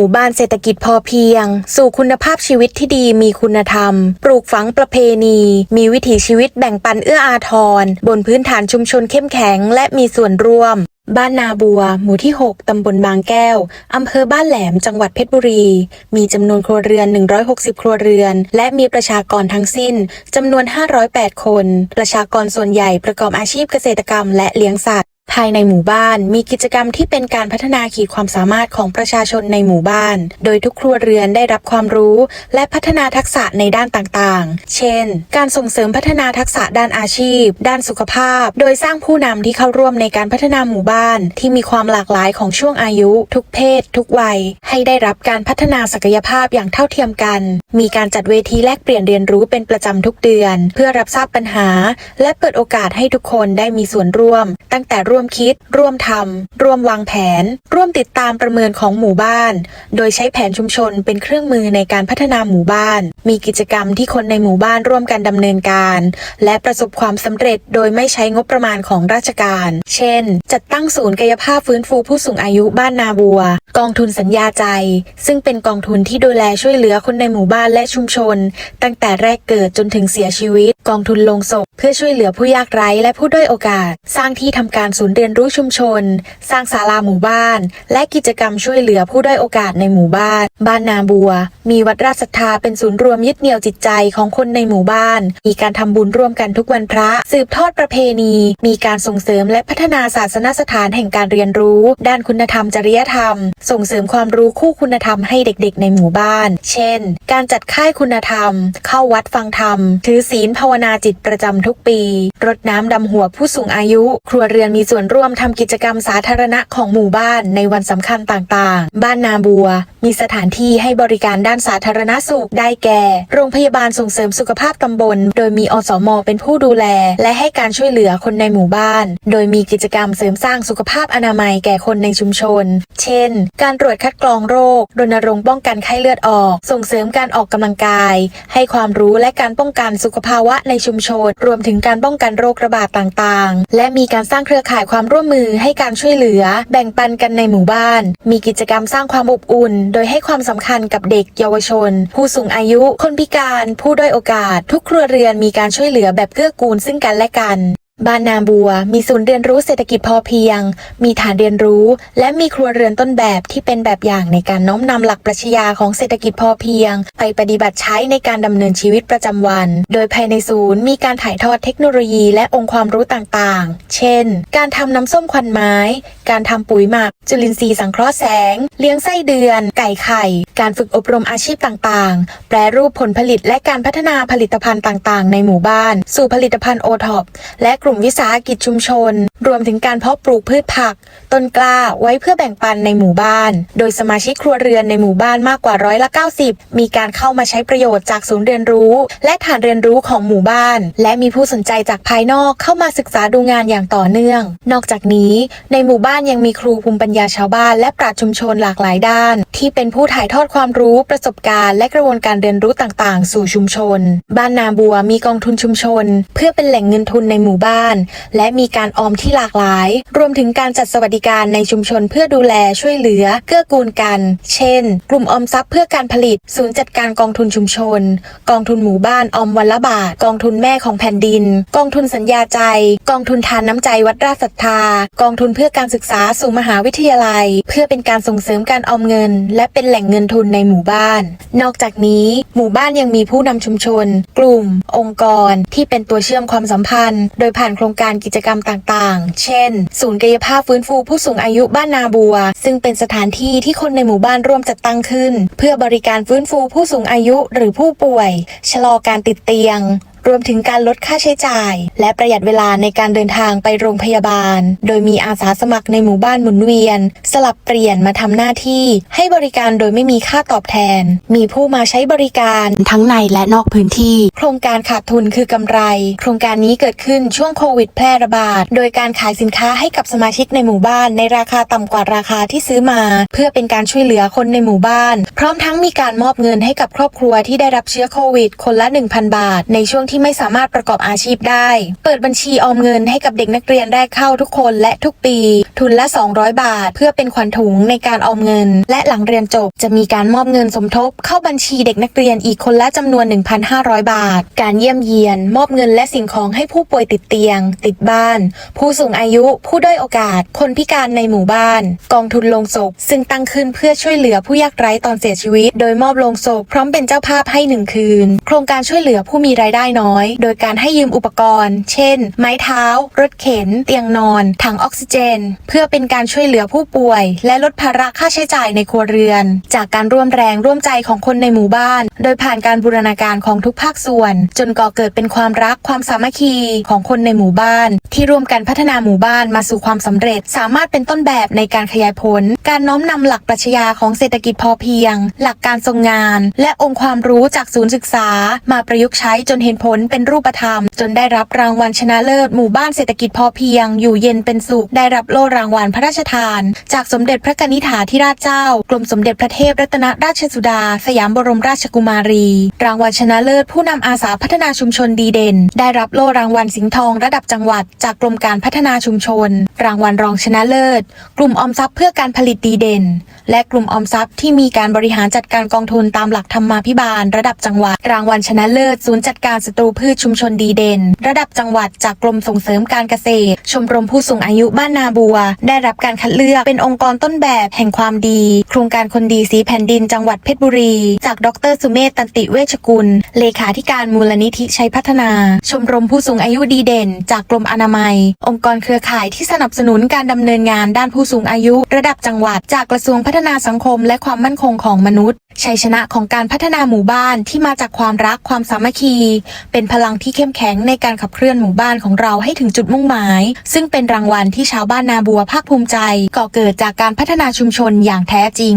มู่บ้านเศรษฐกิจพอเพียง สู่คุณภาพชีวิตที่ดีมีคุณธรรม ปลูกฝังประเพณี มีวิถีชีวิตแบ่งปันเอื้ออาทร บนพื้นฐานชุมชนเข้มแข็ง และมีส่วนร่วม บ้านนาบัว หมู่ที่ 6 ตำบลบางแก้ว อำเภอบ้านแหลม จังหวัดเพชรบุรี มีจำนวนครัวเรือน 160 ครัวเรือน และมีประชากรทั้งสิ้นจำนวน 508 คน ประชากรส่วนใหญ่ประกอบอาชีพเกษตรกรรมและเลี้ยงสัตว์ ภายในหมู่บ้านมีกิจกรรมที่เป็นการพัฒนาขีดความสามารถของประชาชนในหมู่บ้าน โดยทุกครัวเรือนได้รับความรู้ และพัฒนาทักษะในด้านต่างๆ เช่น การส่งเสริมพัฒนาทักษะด้านอาชีพ ด้านสุขภาพ โดยสร้างผู้นำที่เข้าร่วมในการพัฒนาหมู่บ้าน ที่มีความหลากหลายของช่วงอายุ ทุกเพศ ทุกวัย ให้ได้รับการพัฒนาศักยภาพอย่างเท่าเทียมกัน มีการจัดเวทีแลกเปลี่ยนเรียนรู้เป็นประจำทุกเดือน เพื่อรับทราบปัญหา และเปิดโอกาสให้ทุกคนได้มีส่วนร่วม ตั้งแต่ร่วมมคิด ร่วมทำร่วมวางแผน ร่วมติดตามประเมินของหมู่บ้าน โดยใช้แผนชุมชนเป็นเครื่องมือในการพัฒนาหมู่บ้าน มีกิจกรรมที่คนในหมู่บ้านร่วมกันดำเนินการ และประสบความสำเร็จโดยไม่ใช้งบประมาณของราชการ เช่น จัดตั้งศูนย์กายภาพฟื้นฟูผู้สูงอายุบ้านนาบัว กองทุนสัญญาใจ ซึ่งเป็นกองทุนที่ดูแลช่วยเหลือคนในหมู่บ้านและชุมชน ตั้งแต่แรกเกิดจนถึงเสียชีวิต กองทุนลงศพเพื่อช่วยเหลือผู้ยากไร้และผู้ด้อยโอกาส สร้างที่ทำการศูนย์เรียนรู้ชุมชน สร้างศาลาหมู่บ้าน และกิจกรรมช่วยเหลือผู้ด้อยโอกาสในหมู่บ้าน บ้านนาบัว มีวัดราชศรัทธาเป็นศูนย์รวมยึดเหนี่ยวจิตใจของคนในหมู่บ้าน มีการทำบุญร่วมกันทุกวันพระ สืบทอดประเพณี มีการส่งเสริมและพัฒนาศาสนสถานแห่งการเรียนรู้ ด้านคุณธรรมจริยธรรม ส่งเสริมความรู้คู่คุณธรรมให้เด็กๆ ในหมู่บ้าน เช่น การจัดค่ายคุณธรรม เข้าวัดฟังธรรม ถือศีลภาวนาจิตประจำทุกปี รดน้ำดำหัวผู้สูงอายุ ครัวเรือนมีส่วนร่วมทำกิจกรรมสาธารณะของหมู่บ้านในวันสำคัญต่างๆ บ้านนาบัว มีสถานที่ให้บริการด้านสาธารณสุขได้แก่ โรงพยาบาลส่งเสริมสุขภาพตำบล โดยมีอสมเป็นผู้ดูแล และให้การช่วยเหลือคนในหมู่บ้าน โดยมีกิจกรรมเสริมสร้างสุขภาพอนามัยแก่คนในชุมชน เช่น การตรวจคัดกรองโรค รณรงค์ป้องกันไข้เลือดออก ส่งเสริมการออกกำลังกาย ให้ความรู้และการป้องกันสุขภาวะในชุมชน รวมถึงการป้องกันโรคระบาดต่างๆ และมีการสร้างเครือข่ายความร่วมมือให้การช่วยเหลือ แบ่งปันกันในหมู่บ้าน มีกิจกรรมสร้างความอบอุ่น โดยให้ความสำคัญกับเด็กเยาวชน ผู้สูงอายุ คนพิการ ผู้ด้อยโอกาส ทุกครัวเรือนมีการช่วยเหลือแบบเกื้อกูลซึ่งกันและกัน บ้านนาบัว มีศูนย์เรียนรู้เศรษฐกิจพอเพียง มีฐานเรียนรู้ และมีครัวเรือนต้นแบบที่เป็นแบบอย่างในการน้อมนำหลักปรัชญาของเศรษฐกิจพอเพียง ไปปฏิบัติใช้ในการดำเนินชีวิตประจำวัน โดยภายในศูนย์มีการถ่ายทอดเทคโนโลยีและองค์ความรู้ต่างๆ เช่น การทำน้ำส้มควันไม้ การทำปุ๋ยหมัก จุลินทรีย์สังเคราะห์แสง เลี้ยงไส้เดือน ไก่ไข่ การฝึกอบรมอาชีพต่างๆ แปรรูปผลผลิตและการพัฒนาผลิตภัณฑ์ต่างๆ ในหมู่บ้าน สู่ผลิตภัณฑ์โอท็อปและกลุุ่่มวิสาหกิจชุมชน รวมถึงการเพาะปลูกพืชผัก ต้นกล้าไว้เพื่อแบ่งปันในหมู่บ้าน โดยสมาชิกครัวเรือนในหมู่บ้านมากกว่าร้อยละ 90 มีการเข้ามาใช้ประโยชน์จากศูนย์เรียนรู้ และฐานเรียนรู้ของหมู่บ้าน และมีผู้สนใจจากภายนอกเข้ามาศึกษาดูงานอย่างต่อเนื่อง นอกจากนี้ ในหมู่บ้านยังมีครูภูมิปัญญาชาวบ้าน และปราชญ์ชุมชนหลากหลายด้าน ที่เป็นผู้ถ่ายทอดความรู้ประสบการณ์ และกระบวนการเรียนรู้ต่างๆ สู่ชุมชน บ้านนาบัวมีกองทุนชุมชน เพื่อเป็นแหล่งเงินทุนในหมู่บ้านบ้าน และมีการออมที่หลากหลาย รวมถึงการจัดสวัสดิการในชุมชนเพื่อดูแลช่วยเหลือ เกื้อกูลกัน เช่น กลุ่มออมทรัพย์เพื่อการผลิต ศูนย์จัดการกองทุนชุมชน กองทุนหมู่บ้านออมวันละบาท กองทุนแม่ของแผ่นดิน กองทุนสัญญาใจ กองทุนทานน้ำใจวัดราชศรัทธา กองทุนเพื่อการศึกษาสู่มหาวิทยาลัย เพื่อเป็นการส่งเสริมการออมเงิน และเป็นแหล่งเงินทุนในหมู่บ้าน นอกจากนี้ หมู่บ้านยังมีผู้นำชุมชน กลุ่ม องค์กร ที่เป็นตัวเชื่อมความสัมพันธ์ โดยผ่านโครงการกิจกรรมต่างๆ เช่น ศูนย์กายภาพฟื้นฟูผู้สูงอายุบ้านนาบัว ซึ่งเป็นสถานที่ที่คนในหมู่บ้านร่วมจัดตั้งขึ้น เพื่อบริการฟื้นฟูผู้สูงอายุหรือผู้ป่วย ชะลอการติดเตียง รวมถึงการลดค่าใช้จ่าย และประหยัดเวลาในการเดินทางไปโรงพยาบาล โดยมีอาสาสมัครในหมู่บ้านหมุนเวียน สลับเปลี่ยนมาทำหน้าที่ ให้บริการโดยไม่มีค่าตอบแทน มีผู้มาใช้บริการทั้งในและนอกพื้นที่ โครงการขาดทุนคือกำไร โครงการนี้เกิดขึ้นช่วงโควิดแพร่ระบาด โดยการขายสินค้าให้กับสมาชิกในหมู่บ้าน ในราคาต่ำกว่าราคาที่ซื้อมา เพื่อเป็นการช่วยเหลือคนในหมู่บ้าน พร้อมทั้งมีการมอบเงินให้กับครอบครัวที่ได้รับเชื้อโควิด คนละ 1,000 บาท ในช่วงที่ไม่สามารถประกอบอาชีพได้ เปิดบัญชีออมเงินให้กับเด็กนักเรียนแรกเข้าทุกคนและทุกปี ทุนละ 200 บาท เพื่อเป็นขวัญถุงในการออมเงิน และหลังเรียนจบ จะมีการมอบเงินสมทบ เข้าบัญชีเด็กนักเรียนอีกคนละจำนวน 1,500 บาท การเยี่ยมเยียน มอบเงินและสิ่งของให้ผู้ป่วยติดเตียง ติดบ้าน ผู้สูงอายุ ผู้ด้อยโอกาส คนพิการในหมู่บ้าน กองทุนลงศพ ซึ่งตั้งขึ้นเพื่อช่วยเหลือผู้ยากไร้ตอนเสียชีวิต โดยมอบลงศพพร้อมเป็นเจ้าภาพให้หนึ่งคืน โครงการช่วยเหลือผู้มีรายได้น้อยโดยการให้ยืมอุปกรณ์ เช่น ไม้เท้า รถเข็น เตียงนอน ถังออกซิเจน เพื่อเป็นการช่วยเหลือผู้ป่วย และลดภาระค่าใช้จ่ายในครัวเรือน จากการร่วมแรงร่วมใจของคนในหมู่บ้าน โดยผ่านการบูรณาการของทุกภาคส่วน จนก่อเกิดเป็นความรักความสามัคคีของคนในหมู่บ้าน ที่ร่วมกันพัฒนาหมู่บ้านมาสู่ความสำเร็จ สามารถเป็นต้นแบบในการขยายผล การน้อมนำหลักปรัชญาของเศรษฐกิจพอเพียง หลักการทรงงาน และองค์ความรู้จากศูนย์ศึกษา มาประยุกต์ใช้จนเห็นผลเป็นรูปธรรม จนได้รับรางวัลชนะเลิศหมู่บ้านเศรษฐกิจพอเพียง อยู่เย็นเป็นสุข ได้รับโล่รางวัลพระราชทาน จากสมเด็จพระกนิษฐาธิราชเจ้า กรมสมเด็จพระเทพรัตนราชสุดา สยามบรมราชกุมารี รางวัลชนะเลิศผู้นำอาสาพัฒนาชุมชนดีเด่น ได้รับโล่รางวัลสิงห์ทองระดับจังหวัด จากกรมการพัฒนาชุมชน รางวัลรองชนะเลิศ กลุ่มออมทรัพย์เพื่อการผลิตดีเด่น และกลุ่มออมทรัพย์ที่มีการบริหารจัดการกองทุนตามหลักธรรมาภิบาลระดับจังหวัด รางวัลชนะเลิศศูนย์จัดการศัตรูพืชชุมชนดีเด่น ระดับจังหวัดจากกรมส่งเสริมการเกษตร ชมรมผู้สูงอายุบ้านนาบัว ได้รับการคัดเลือกเป็นองค์กรต้นแบบแห่งความดี โครงการคนดีสีแผ่นดินจังหวัดเพชรบุรี จากดรสุเมธตันติเวชกุล เลขาธิการมูลนิธิชัยพัฒนา ชมรมผู้สูงอายุดีเด่น จากกรมอนามัย องค์กรเครือข่ายที่สนับสนุนการดำเนินงานด้านผู้สูงอายุ ระดับจังหวัด จากกระทรวงพัฒนาสังคม และความมั่นคงของมนุษย์ชัยชนะของการพัฒนาหมู่บ้านที่มาจากความรักความสามัคคี เป็นพลังที่เข้มแข็งในการขับเคลื่อนหมู่บ้านของเราให้ถึงจุดมุ่งหมาย ซึ่งเป็นรางวัลที่ชาวบ้านนาบัวภาคภูมิใจ ก่อเกิดจากการพัฒนาชุมชนอย่างแท้จริง